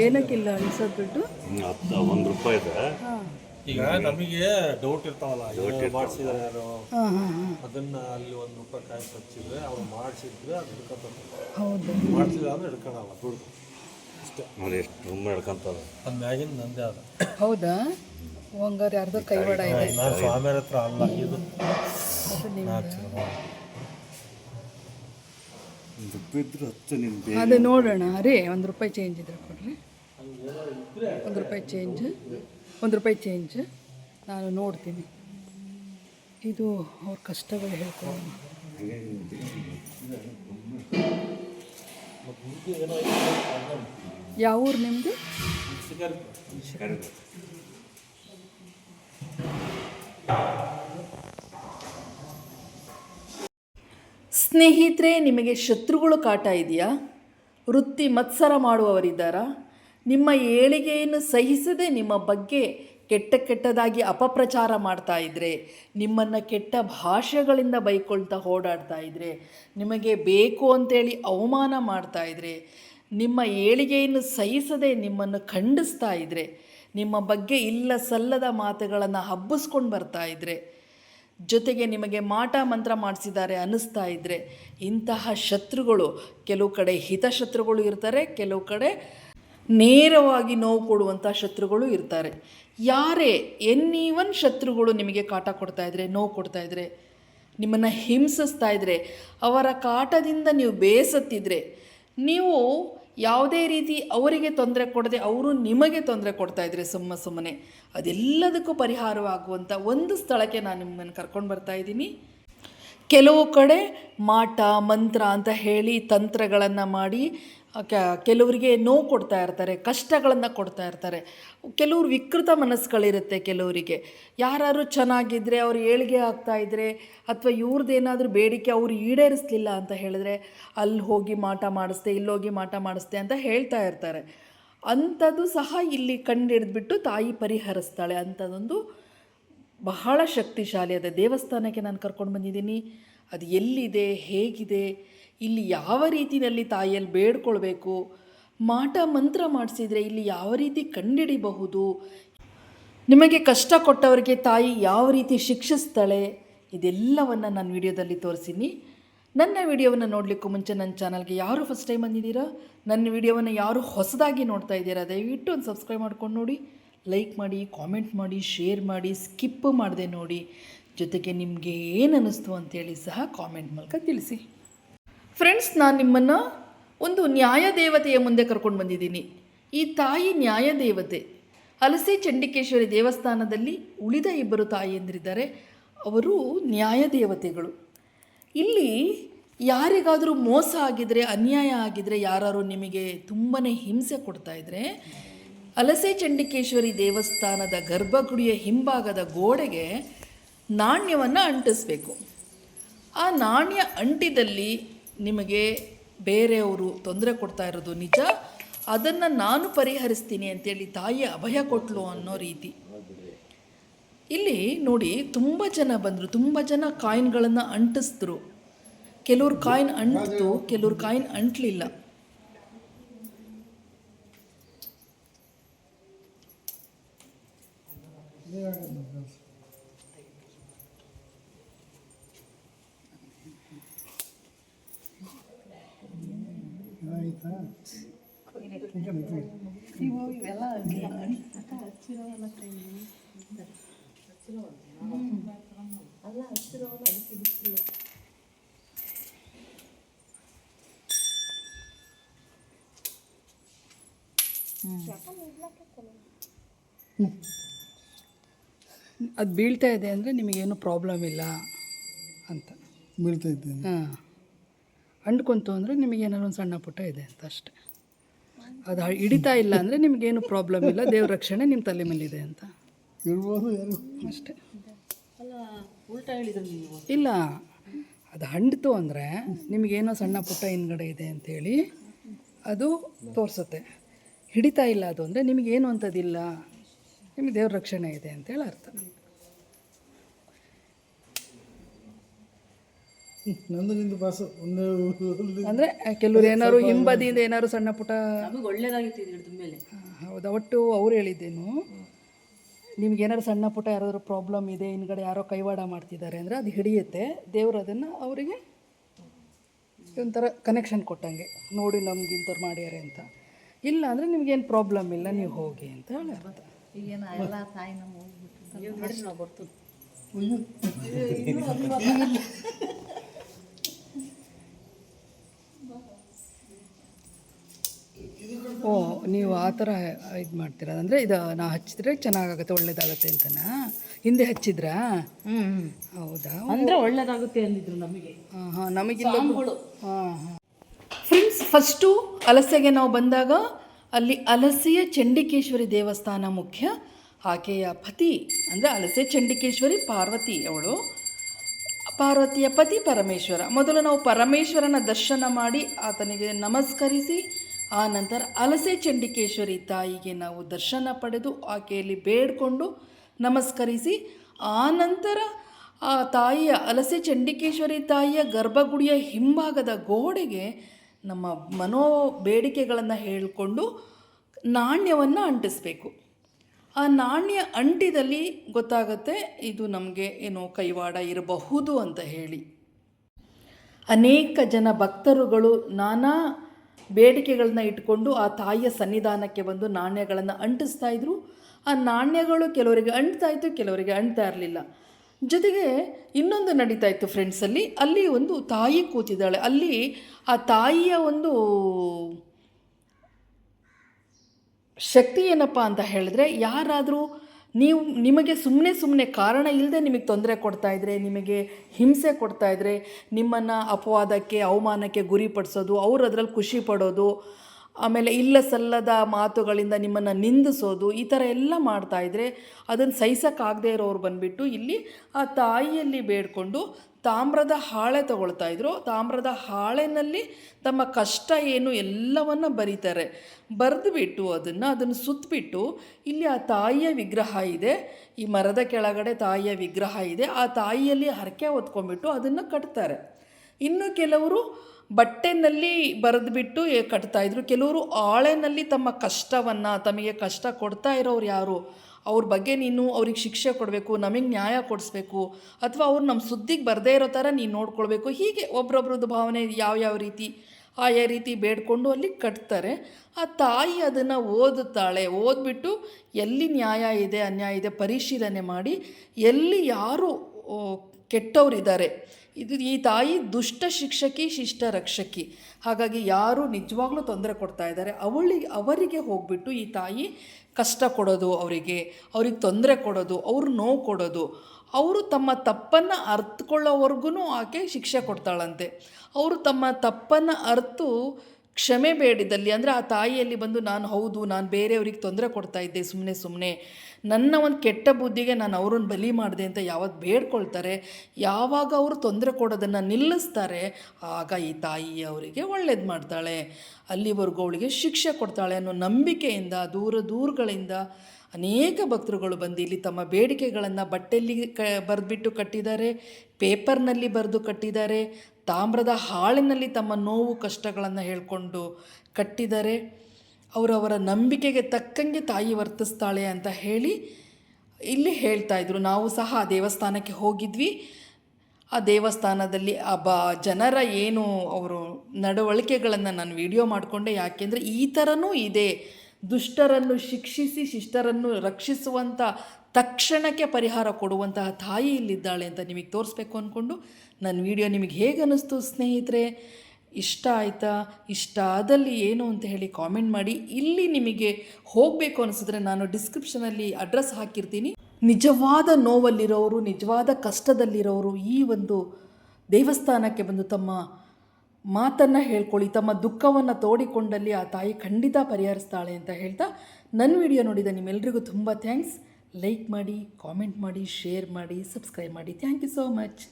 ಏನಕ್ಕಿಲ್ಲ ಅನ್ಸದ್ಬಿಟ್ಟು ಒಂದು ರೂಪಾಯಿ ಇದೆ. ಈಗ ನಮಗೆ ಡೌಟ್ ಇರ್ತಾವಲ್ಲ ಇವ್ರು ಮಾಡ್ಸಿದಾರೆ ಯಾರು. ಅದನ್ನ ಅಲ್ಲಿ ಒಂದು ರೂಪಾಯಿ ಕಾಯಿ ಹಚ್ಚಿದ್ರೆ ಅವ್ರು ಮಾಡಿಸಿದ್ರೆ ಅದು ಹಿಡ್ಕೊತಾರೆ ಹೌದು. ಮಾಡಿಸಿಲ್ಲ ಅಂದ್ರೆ ಹಿಡ್ಕೊಳಲ್ಲ ದುಡ್ಡು ಅಷ್ಟೇ. ನೋಡಿ ಎಷ್ಟು ರೂಮ್ ಹಿಡ್ಕೊಂತದ ಅದು ಮ್ಯಾಗಿನ ನಂದೇ ಅದ ಹೌದಾ? ಹಂಗಾರೆ ಅರ್ಧ ಕೈವಾಡ ಇದೆ. ನಾನು ಸ್ವಾಮಿಯರ ಹತ್ರ ಅಲ್ಲ ಇದು ಅದು ನೋಡೋಣ. ರೀ ಒಂದು ರೂಪಾಯಿ ಚೇಂಜ್ ಇದ್ರೆ ಕೊಡ್ರಿ. ಒಂದು ರೂಪಾಯಿ ಚೇಂಜ್ ಒಂದು ರೂಪಾಯಿ ಚೇಂಜ್ ನಾನು ನೋಡ್ತೀನಿ. ಇದು ಅವ್ರ ಕಷ್ಟಗಳು ಹೇಳ್ಕೊಳ್ಳೋಣ. ಯಾವ ಊರು ನಿಮ್ಮದು ಸ್ನೇಹಿತರೆ, ನಿಮಗೆ ಶತ್ರುಗಳು ಕಾಟ ಇದೆಯಾ? ವೃತ್ತಿ ಮತ್ಸರ ಮಾಡುವವರಿದ್ದಾರಾ? ನಿಮ್ಮ ಏಳಿಗೆಯನ್ನು ಸಹಿಸದೆ ನಿಮ್ಮ ಬಗ್ಗೆ ಕೆಟ್ಟ ಕೆಟ್ಟದಾಗಿ ಅಪಪ್ರಚಾರ ಮಾಡ್ತಾ ಇದ್ದರೆ ನಿಮ್ಮನ್ನು ಕೆಟ್ಟ ಭಾಷೆಗಳಿಂದ ಬೈಕೊಳ್ತಾ ಓಡಾಡ್ತಾ ಇದ್ದರೆ ನಿಮಗೆ ಬೇಕು ಅಂತೇಳಿ ಅವಮಾನ ಮಾಡ್ತಾ ಇದ್ದರೆ ನಿಮ್ಮ ಏಳಿಗೆಯನ್ನು ಸಹಿಸದೆ ನಿಮ್ಮನ್ನು ಖಂಡಿಸ್ತಾ ಇದ್ದರೆ ನಿಮ್ಮ ಬಗ್ಗೆ ಇಲ್ಲ ಸಲ್ಲದ ಮಾತುಗಳನ್ನು ಹಬ್ಬಿಸ್ಕೊಂಡು ಬರ್ತಾ ಇದ್ದರೆ ಜೊತೆಗೆ ನಿಮಗೆ ಮಾಟ ಮಂತ್ರ ಮಾಡಿಸಿದ್ದಾರೆ ಅನ್ನಿಸ್ತಾ ಇದ್ದರೆ ಇಂತಹ ಶತ್ರುಗಳು, ಕೆಲವು ಕಡೆ ಹಿತಶತ್ರುಗಳು ಇರ್ತಾರೆ, ಕೆಲವು ಕಡೆ ನೇರವಾಗಿ ನೋವು ಕೊಡುವಂಥ ಶತ್ರುಗಳು ಇರ್ತಾರೆ. ಯಾರೇ ಎನ್ ಒನ್ ಶತ್ರುಗಳು ನಿಮಗೆ ಕಾಟ ಕೊಡ್ತಾ ಇದ್ದರೆ ನೋವು ಕೊಡ್ತಾ ಇದ್ದರೆ ನಿಮ್ಮನ್ನು ಹಿಂಸಿಸ್ತಾ ಇದ್ದರೆ ಅವರ ಕಾಟದಿಂದ ನೀವು ಬೇಸತ್ತಿದ್ರೆ, ನೀವು ಯಾವುದೇ ರೀತಿ ಅವರಿಗೆ ತೊಂದರೆ ಕೊಡದೆ ಅವರು ನಿಮಗೆ ತೊಂದರೆ ಕೊಡ್ತಾ ಇದ್ರೆ ಸುಮ್ಮ ಸುಮ್ಮನೆ ಅದೆಲ್ಲದಕ್ಕೂ ಪರಿಹಾರವಾಗುವಂಥ ಒಂದು ಸ್ಥಳಕ್ಕೆ ನಾನು ನಿಮ್ಮನ್ನು ಕರ್ಕೊಂಡು ಬರ್ತಾ ಇದ್ದೀನಿ. ಕೆಲವು ಕಡೆ ಮಾಟ, ಮಂತ್ರ ಅಂತ ಹೇಳಿ ತಂತ್ರಗಳನ್ನು ಮಾಡಿ ಕೆಲವರಿಗೆ ನೋವು ಕೊಡ್ತಾ ಇರ್ತಾರೆ, ಕಷ್ಟಗಳನ್ನು ಕೊಡ್ತಾ ಇರ್ತಾರೆ. ಕೆಲವ್ರು ವಿಕೃತ ಮನಸ್ಸುಗಳಿರುತ್ತೆ ಕೆಲವರಿಗೆ. ಯಾರು ಚೆನ್ನಾಗಿದ್ದರೆ ಅವ್ರು ಏಳಿಗೆ ಆಗ್ತಾ ಇದ್ದರೆ ಅಥವಾ ಇವ್ರದ್ದೇನಾದರೂ ಬೇಡಿಕೆ ಅವ್ರು ಈಡೇರಿಸಲಿಲ್ಲ ಅಂತ ಹೇಳಿದ್ರೆ ಅಲ್ಲಿ ಹೋಗಿ ಮಾಟ ಮಾಡಿಸ್ದೆ ಇಲ್ಲೋಗಿ ಮಾಟ ಮಾಡಿಸ್ದೆ ಅಂತ ಹೇಳ್ತಾ ಇರ್ತಾರೆ. ಅಂಥದ್ದು ಸಹ ಇಲ್ಲಿ ಕಂಡಿಡಿದ್ಬಿಟ್ಟು ತಾಯಿ ಪರಿಹರಿಸ್ತಾಳೆ. ಅಂಥದ್ದೊಂದು ಬಹಳ ಶಕ್ತಿಶಾಲಿ. ಅದ ದೇವಸ್ಥಾನಕ್ಕೆ ನಾನು ಕರ್ಕೊಂಡು ಬಂದಿದ್ದೀನಿ. ಅದು ಎಲ್ಲಿದೆ, ಹೇಗಿದೆ, ಇಲ್ಲಿ ಯಾವ ರೀತಿಯಲ್ಲಿ ತಾಯಿಯಲ್ಲಿ ಬೇಡ್ಕೊಳ್ಬೇಕು, ಮಾಟ ಮಂತ್ರ ಮಾಡಿಸಿದರೆ ಇಲ್ಲಿ ಯಾವ ರೀತಿ ಕಂಡಿಡಿಬಹುದು, ನಿಮಗೆ ಕಷ್ಟ ಕೊಟ್ಟವರಿಗೆ ತಾಯಿ ಯಾವ ರೀತಿ ಶಿಕ್ಷಿಸ್ತಾಳೆ, ಇದೆಲ್ಲವನ್ನು ನಾನು ವಿಡಿಯೋದಲ್ಲಿ ತೋರಿಸಿನಿ ನನ್ನ ವಿಡಿಯೋವನ್ನು ನೋಡಲಿಕ್ಕೂ ಮುಂಚೆ ನನ್ನ ಚಾನಲ್ಗೆ ಯಾರು ಫಸ್ಟ್ ಟೈಮ್ ಬಂದಿದ್ದೀರಾ? ನನ್ನ ವಿಡಿಯೋವನ್ನು ಯಾರು ಹೊಸದಾಗಿ ನೋಡ್ತಾ ಇದ್ದೀರಾ? ದಯವಿಟ್ಟು ಒಂದು ಸಬ್ಸ್ಕ್ರೈಬ್ ಮಾಡ್ಕೊಂಡು ನೋಡಿ. ಲೈಕ್ ಮಾಡಿ, ಕಾಮೆಂಟ್ ಮಾಡಿ, ಶೇರ್ ಮಾಡಿ, ಸ್ಕಿಪ್ ಮಾಡದೆ ನೋಡಿ. ಜೊತೆಗೆ ನಿಮಗೆ ಏನು ಅನ್ನಿಸ್ತು ಅಂತೇಳಿ ಸಹ ಕಾಮೆಂಟ್ ಮೂಲಕ ತಿಳಿಸಿ. ಫ್ರೆಂಡ್ಸ್, ನಾನು ನಿಮ್ಮನ್ನು ಒಂದು ನ್ಯಾಯ ದೇವತೆಯ ಮುಂದೆ ಕರ್ಕೊಂಡು ಬಂದಿದ್ದೀನಿ. ಈ ತಾಯಿ ನ್ಯಾಯ ದೇವತೆ. ಹಲಸೆ ಚಂಡಿಕೇಶ್ವರಿ ದೇವಸ್ಥಾನದಲ್ಲಿ ಉಳಿದ ಇಬ್ಬರು ತಾಯಿಯಂದಿರಿದ್ದಾರೆ ಅವರು ನ್ಯಾಯ ದೇವತೆಗಳು. ಇಲ್ಲಿ ಯಾರಿಗಾದರೂ ಮೋಸ ಆಗಿದರೆ, ಅನ್ಯಾಯ ಆಗಿದರೆ ಯಾರು ನಿಮಗೆ ತುಂಬಾ ಹಿಂಸೆ ಕೊಡ್ತಾ ಹಲಸೆ ಚಂಡಿಕೇಶ್ವರಿ ದೇವಸ್ಥಾನದ ಗರ್ಭಗುಡಿಯ ಹಿಂಭಾಗದ ಗೋಡೆಗೆ ನಾಣ್ಯವನ್ನು ಅಂಟಿಸ್ಬೇಕು. ಆ ನಾಣ್ಯ ಅಂಟಿದಲ್ಲಿ ನಿಮಗೆ ಬೇರೆಯವರು ತೊಂದರೆ ಕೊಡ್ತಾ ಇರೋದು ನಿಜ. ಅದನ್ನು ನಾನು ಪರಿಹರಿಸ್ತೀನಿ ಅಂತೇಳಿ ತಾಯಿ ಅಭಯ ಕೊಟ್ಲು ಅನ್ನೋ ರೀತಿ. ಇಲ್ಲಿ ನೋಡಿ, ತುಂಬ ಜನ ಬಂದರು, ತುಂಬ ಜನ ಕಾಯಿನ್ಗಳನ್ನು ಅಂಟಿಸಿದ್ರು. ಕೆಲವ್ರು ಕಾಯಿನ್ ಅಂಟಿತು, ಕೆಲವ್ರು ಕಾಯಿನ್ ಅಂಟಲಿಲ್ಲ. ಅದು ಬೀಳ್ತಾ ಇದೆ ಅಂದರೆ ನಿಮಗೇನು ಪ್ರಾಬ್ಲಮ್ ಇಲ್ಲ ಅಂತ. ಬೀಳ್ತಾ ಇದ್ದೇನೆ ಹಾಂ. ಅಂಡ್ಕೊಂತು ಅಂದರೆ ನಿಮಗೇನಾದ್ರು ಒಂದು ಸಣ್ಣ ಪುಟ್ಟ ಇದೆ ಅಂತ ಅಷ್ಟೆ. ಅದು ಹಿಡಿತಾ ಇಲ್ಲ ಅಂದರೆ ನಿಮಗೇನು ಪ್ರಾಬ್ಲಮ್ ಇಲ್ಲ ದೇವ್ರ ರಕ್ಷಣೆ ನಿಮ್ಮ ತಲೆ ಮೇಲಿದೆ ಅಂತ. ಇರ್ಬೋದು ಯಾರು. ಅಷ್ಟೇ. ಇಲ್ಲ ಅದು ಹಂಡ್ತು ಅಂದರೆ ನಿಮಗೇನೋ ಸಣ್ಣ ಪುಟ್ಟ ಹಿಂದ್ಗಡೆ ಇದೆ ಅಂಥೇಳಿ ಅದು ತೋರಿಸುತ್ತೆ. ಹಿಡಿತಾ ಇಲ್ಲ ಅದು ಅಂದರೆ ನಿಮಗೇನು ಅಂಥದ್ದಿಲ್ಲ ನಿಮಗೆ ದೇವ್ರ ರಕ್ಷಣೆ ಇದೆ ಅಂತೇಳಿ ಅರ್ಥ ನಂದು ನಿಂದು ಪಾಸು ಒಂದೇ ಒಂದೇ ಅಂದರೆ ಕೆಲವ್ರು ಏನಾದ್ರು ಹಿಂಬದಿಯಿಂದ ಏನಾದ್ರು ಸಣ್ಣ ಪುಟ್ಟ ನಮಗೆ ಒಳ್ಳೇದಾಗಿತ್ತು ಮೇಲೆ ಹೌದಾ. ಒಟ್ಟು ಅವ್ರು ಹೇಳಿದ್ದೇನು ನಿಮ್ಗೆ ಏನಾದ್ರು ಸಣ್ಣ ಪುಟ್ಟ ಯಾರಾದರೂ ಪ್ರಾಬ್ಲಮ್ ಇದೆ ಹಿಂದ್ಗಡೆ ಯಾರೋ ಕೈವಾಡ ಮಾಡ್ತಿದ್ದಾರೆ ಅಂದರೆ ಅದು ಹಿಡಿಯುತ್ತೆ. ದೇವ್ರು ಅದನ್ನು ಅವರಿಗೆ ಒಂಥರ ಕನೆಕ್ಷನ್ ಕೊಟ್ಟಂಗೆ. ನೋಡಿ ನಮ್ಗೆ ಇಂಥವ್ರು ಮಾಡ್ಯಾರೆ ಅಂತ. ಇಲ್ಲ ಅಂದರೆ ನಿಮ್ಗೇನು ಪ್ರಾಬ್ಲಮ್ ಇಲ್ಲ ನೀವು ಹೋಗಿ ಅಂತ ಹೇಳಿ ಅರ್ಥ. ಈಗೇನು ಎಲ್ಲ ತಾಯಿ ನಮ್ಮ ಹೋಗ್ಬಿಟ್ಟು ನೋಡಿ ನಾವು ಬರ್ತೀವಿ ಓ ನೀವು ಆ ಥರ ಇದು ಮಾಡ್ತೀರಾ? ಅಂದರೆ ಇದು ನಾ ಹಚ್ಚಿದ್ರೆ ಚೆನ್ನಾಗಾಗುತ್ತೆ ಒಳ್ಳೇದಾಗುತ್ತೆ ಅಂತನಾ? ಹಿಂದೆ ಹಚ್ಚಿದ್ರಾ? ಹ್ಞೂ ಹೌದಾ ಅಂದರೆ ಒಳ್ಳೇದಾಗುತ್ತೆ ಅಂದಿದ್ರು ನಮಗೆ. ಹಾಂ ಹಾಂ ನಮಗಿಲ್ಲ ಹಾಂ ಹಾಂ. ಫ್ರೆಂಡ್ಸ್ ಫಸ್ಟು ಅಲಸೆಗೆ ನಾವು ಬಂದಾಗ ಅಲ್ಲಿ ಅಲಸೆಯ ಚಂಡಿಕೇಶ್ವರಿ ದೇವಸ್ಥಾನ ಮುಖ್ಯ ಆಕೆಯ ಪತಿ ಅಂದರೆ ಅಲಸೆ ಚಂಡಿಕೇಶ್ವರಿ ಪಾರ್ವತಿ ಅವಳು. ಪಾರ್ವತಿಯ ಪತಿ ಪರಮೇಶ್ವರ. ಮೊದಲು ನಾವು ಪರಮೇಶ್ವರನ ದರ್ಶನ ಮಾಡಿ ಆತನಿಗೆ ನಮಸ್ಕರಿಸಿ ಆ ನಂತರ ಅಲಸೆ ಚಂಡಿಕೇಶ್ವರಿ ತಾಯಿಗೆ ನಾವು ದರ್ಶನ ಪಡೆದು ಆಕೆಯಲ್ಲಿ ಬೇಡಿಕೊಂಡು ನಮಸ್ಕರಿಸಿ, ಆ ನಂತರ ಆ ತಾಯಿಯ ಅಲಸೆ ಚಂಡಿಕೇಶ್ವರಿ ತಾಯಿಯ ಗರ್ಭಗುಡಿಯ ಹಿಂಭಾಗದ ಗೋಡೆಗೆ ನಮ್ಮ ಮನೋ ಬೇಡಿಕೆಗಳನ್ನು ಹೇಳಿಕೊಂಡು ನಾಣ್ಯವನ್ನು ಅಂಟಿಸ್ಬೇಕು. ಆ ನಾಣ್ಯ ಅಂಟಿದಲ್ಲಿ ಗೊತ್ತಾಗುತ್ತೆ ಇದು ನಮಗೆ ಏನೋ ಕೈವಾಡ ಇರಬಹುದು ಅಂತ ಹೇಳಿ. ಅನೇಕ ಜನ ಭಕ್ತರುಗಳು ನಾನಾ ಬೇಡಿಕೆಗಳನ್ನ ಇಟ್ಕೊಂಡು ಆ ತಾಯಿಯ ಸನ್ನಿಧಾನಕ್ಕೆ ಬಂದು ನಾಣ್ಯಗಳನ್ನು ಅಂಟಿಸ್ತಾ ಇದ್ರು. ಆ ನಾಣ್ಯಗಳು ಕೆಲವರಿಗೆ ಅಂಟ್ತಾ ಇತ್ತು, ಕೆಲವರಿಗೆ ಅಂಟ್ತಾ ಇರಲಿಲ್ಲ. ಜೊತೆಗೆ ಇನ್ನೊಂದು ನಡೀತಾ ಇತ್ತು ಫ್ರೆಂಡ್ಸಲ್ಲಿ ಅಲ್ಲಿ ಒಂದು ತಾಯಿ ಕೂತಿದ್ದಾಳೆ. ಅಲ್ಲಿ ಆ ತಾಯಿಯ ಒಂದು ಶಕ್ತಿ ಏನಪ್ಪ ಅಂತ ಹೇಳಿದ್ರೆ, ಯಾರಾದರೂ ನೀವು ನಿಮಗೆ ಸುಮ್ಮನೆ ಸುಮ್ಮನೆ ಕಾರಣ ಇಲ್ಲದೆ ನಿಮಗೆ ತೊಂದರೆ ಕೊಡ್ತಾ ಇದ್ರೆ, ನಿಮಗೆ ಹಿಂಸೆ ಕೊಡ್ತಾ ಇದ್ರೆ, ನಿಮ್ಮನ್ನು ಅಪವಾದಕ್ಕೆ, ಅವಮಾನಕ್ಕೆ ಗುರಿಪಡಿಸೋದು, ಅವ್ರು ಅದರಲ್ಲಿ ಖುಷಿ ಪಡೋದು ಆಮೇಲೆ ಇಲ್ಲ ಸಲ್ಲದ ಮಾತುಗಳಿಂದ ನಿಮ್ಮನ್ನು ನಿಂದಿಸೋದು, ಈ ಥರ ಎಲ್ಲ ಮಾಡ್ತಾ ಇದ್ರೆ ಅದನ್ನು ಸಹಿಸೋಕ್ಕಾಗದೇ ಇರೋರು ಬಂದುಬಿಟ್ಟು ಇಲ್ಲಿ ಆ ತಾಯಿಯಲ್ಲಿ ಬೇಡಿಕೊಂಡು ತಾಮ್ರದ ಹಾಳೆ ತಗೊಳ್ತಾ ಇದ್ರು. ತಾಮ್ರದ ಹಾಳೆನಲ್ಲಿ ತಮ್ಮ ಕಷ್ಟ ಏನು ಎಲ್ಲವನ್ನು ಬರೀತಾರೆ. ಬರೆದುಬಿಟ್ಟು ಅದನ್ನು ಅದನ್ನು ಸುತ್ತಬಿಟ್ಟು ಇಲ್ಲಿ ಆ ತಾಯಿಯ ವಿಗ್ರಹ ಇದೆ. ಈ ಮರದ ಕೆಳಗಡೆ ತಾಯಿಯ ವಿಗ್ರಹ ಇದೆ. ಆ ತಾಯಿಯಲ್ಲಿ ಹರಕೆ ಹೊತ್ಕೊಂಡ್ಬಿಟ್ಟು ಅದನ್ನು ಕಟ್ತಾರೆ. ಇನ್ನು ಕೆಲವರು ಬಟ್ಟೆನಲ್ಲಿ ಕಟ್ತಾ ಇದ್ರು. ಕೆಲವರು ಆಳೆನಲ್ಲಿ ತಮ್ಮ ಕಷ್ಟವನ್ನು, ತಮಗೆ ಕಷ್ಟ ಕೊಡ್ತಾ ಇರೋರು ಯಾರು? ಅವ್ರ ಬಗ್ಗೆ ನೀನು ಅವ್ರಿಗೆ ಶಿಕ್ಷೆ ಕೊಡಬೇಕು, ನಮಗೆ ನ್ಯಾಯ ಕೊಡಿಸ್ಬೇಕು, ಅಥವಾ ಅವ್ರು ನಮ್ಮ ಸುದ್ದಿಗೆ ಬರದೇ ಇರೋ ಥರ ನೀನು ನೋಡ್ಕೊಳ್ಬೇಕು. ಹೀಗೆ ಒಬ್ರೊಬ್ರದ್ದು ಭಾವನೆ ಯಾವ್ಯಾವ ರೀತಿ? ಆಯಾ ರೀತಿ ಬೇಡ್ಕೊಂಡು ಅಲ್ಲಿ ಕಟ್ತಾರೆ. ಆ ತಾಯಿ ಅದನ್ನು ಓದುತ್ತಾಳೆ. ಓದ್ಬಿಟ್ಟು ಎಲ್ಲಿ ನ್ಯಾಯ ಇದೆ, ಅನ್ಯಾಯ ಇದೆ ಪರಿಶೀಲನೆ ಮಾಡಿ ಎಲ್ಲಿ ಯಾರು ಕೆಟ್ಟವರಿದ್ದಾರೆ. ಇದು ಈ ತಾಯಿ ದುಷ್ಟ ಶಿಕ್ಷಕಿ, ಶಿಷ್ಟ ರಕ್ಷಕಿ. ಹಾಗಾಗಿ ಯಾರು ನಿಜವಾಗ್ಲೂ ತೊಂದರೆ ಕೊಡ್ತಾ ಇದ್ದಾರೆ. ಅವಳಿಗೆ ಅವರಿಗೆ ಹೋಗ್ಬಿಟ್ಟು ಈ ತಾಯಿ ಕಷ್ಟ ಕೊಡೋದು ಅವರಿಗೆ, ಅವ್ರಿಗೆ ತೊಂದರೆ ಕೊಡೋದು, ಅವ್ರು ನೋವು ಕೊಡೋದು. ಅವರು ತಮ್ಮ ತಪ್ಪನ್ನು ಅರ್ಥಕೊಳ್ಳೋವರೆಗೂ ಆಕೆ ಶಿಕ್ಷೆ ಕೊಡ್ತಾಳಂತೆ. ಅವರು ತಮ್ಮ ತಪ್ಪನ್ನು ಅರ್ತು ಕ್ಷಮೆ ಬೇಡಿದಲ್ಲಿ ಅಂದರೆ ಆ ತಾಯಿಯಲ್ಲಿ ಬಂದು ನಾನು ಹೌದು, ನಾನು ಬೇರೆಯವ್ರಿಗೆ ತೊಂದರೆ ಕೊಡ್ತಾ ಇದ್ದೆ ಸುಮ್ಮನೆ ಸುಮ್ಮನೆ ನನ್ನ ಒಂದು ಕೆಟ್ಟ ಬುದ್ಧಿಗೆ ನಾನು ಅವ್ರನ್ನ ಬಲಿ ಮಾಡಿದೆ ಅಂತ ಯಾವತ್ತು ಬೇಡ್ಕೊಳ್ತಾರೆ, ಯಾವಾಗ ಅವರು ತೊಂದರೆ ಕೊಡೋದನ್ನು ನಿಲ್ಲಿಸ್ತಾರೆ, ಆಗ ಈ ತಾಯಿ ಅವರಿಗೆ ಒಳ್ಳೇದು ಮಾಡ್ತಾಳೆ. ಅಲ್ಲಿವರೆಗೂ ಅವಳಿಗೆ ಶಿಕ್ಷೆ ಕೊಡ್ತಾಳೆ ಅನ್ನೋ ನಂಬಿಕೆಯಿಂದ, ದೂರ ದೂರಗಳಿಂದ ಅನೇಕ ಭಕ್ತರುಗಳು ಬಂದು ಇಲ್ಲಿ ತಮ್ಮ ಬೇಡಿಕೆಗಳನ್ನು ಬಟ್ಟೆಯಲ್ಲಿ ಕ, ಬರೆದ್ಬಿಟ್ಟು ಕಟ್ಟಿದ್ದಾರೆ, ಪೇಪರ್ನಲ್ಲಿ ಬರೆದು ಕಟ್ಟಿದ್ದಾರೆ, ತಾಮ್ರದ ಹಾಳಿನಲ್ಲಿ ತಮ್ಮ ನೋವು ಕಷ್ಟಗಳನ್ನು ಹೇಳಿಕೊಂಡು ಕಟ್ಟಿದ್ದಾರೆ. ಅವರವರ ನಂಬಿಕೆಗೆ ತಕ್ಕಂಗೆ ತಾಯಿ ವರ್ತಿಸ್ತಾಳೆ ಅಂತ ಹೇಳಿ ಇಲ್ಲಿ ಹೇಳ್ತಾ ಇದ್ರು. ನಾವು ಸಹ ಆ ದೇವಸ್ಥಾನಕ್ಕೆ ಹೋಗಿದ್ವಿ. ಆ ದೇವಸ್ಥಾನದಲ್ಲಿ ಆ ಬ, ಜನರ ಏನು ಅವರು ನಡವಳಿಕೆಗಳನ್ನು ನಾನು ವಿಡಿಯೋ ಮಾಡಿಕೊಂಡೆ, ಯಾಕೆಂದರೆ ಈ ಥರನೂ ಇದೆ. ದುಷ್ಟರನ್ನು ಶಿಕ್ಷಿಸಿ, ಶಿಷ್ಟರನ್ನು ರಕ್ಷಿಸುವಂಥ ತಕ್ಷಣಕ್ಕೆ ಪರಿಹಾರ ಕೊಡುವಂತಹ ತಾಯಿ ಇಲ್ಲಿದ್ದಾಳೆ ಅಂತ ನಿಮಗೆ ತೋರಿಸ್ಬೇಕು ಅಂದ್ಕೊಂಡು ನನ್ನ ವಿಡಿಯೋ ನಿಮಗೆ ಹೇಗೆ ಅನ್ನಿಸ್ತು ಸ್ನೇಹಿತರೆ? ಇಷ್ಟ ಆಯಿತಾ? ಇಷ್ಟ ಆದಲ್ಲಿ ಏನು ಅಂತ ಹೇಳಿ ಕಾಮೆಂಟ್ ಮಾಡಿ. ಇಲ್ಲಿ ನಿಮಗೆ ಹೋಗಬೇಕು ಅನಿಸಿದ್ರೆ ನಾನು ಡಿಸ್ಕ್ರಿಪ್ಷನಲ್ಲಿ ಅಡ್ರೆಸ್ ಹಾಕಿರ್ತೀನಿ. ನಿಜವಾದ ನೋವಲ್ಲಿರೋರು, ನಿಜವಾದ ಕಷ್ಟದಲ್ಲಿರೋರು ಈ ಒಂದು ದೇವಸ್ಥಾನಕ್ಕೆ ಬಂದು ತಮ್ಮ ಮಾತನ್ನು ಹೇಳ್ಕೊಳ್ಳಿ, ತಮ್ಮ ದುಃಖವನ್ನು ತೋಡಿಕೊಂಡಲ್ಲಿ ಆ ತಾಯಿ ಖಂಡಿತ ಪರಿಹರಿಸ್ತಾಳೆ ಅಂತ ಹೇಳ್ತಾ ನನ್ನ ವಿಡಿಯೋ ನೋಡಿದ ನಿಮ್ಮೆಲ್ರಿಗೂ ತುಂಬ ಥ್ಯಾಂಕ್ಸ್ ಲೈಕ್ ಮಾಡಿ ಕಾಮೆಂಟ್ ಮಾಡಿ ಶೇರ್ ಮಾಡಿ ಸಬ್ಸ್ಕ್ರೈಬ್ ಮಾಡಿ. Thank you so much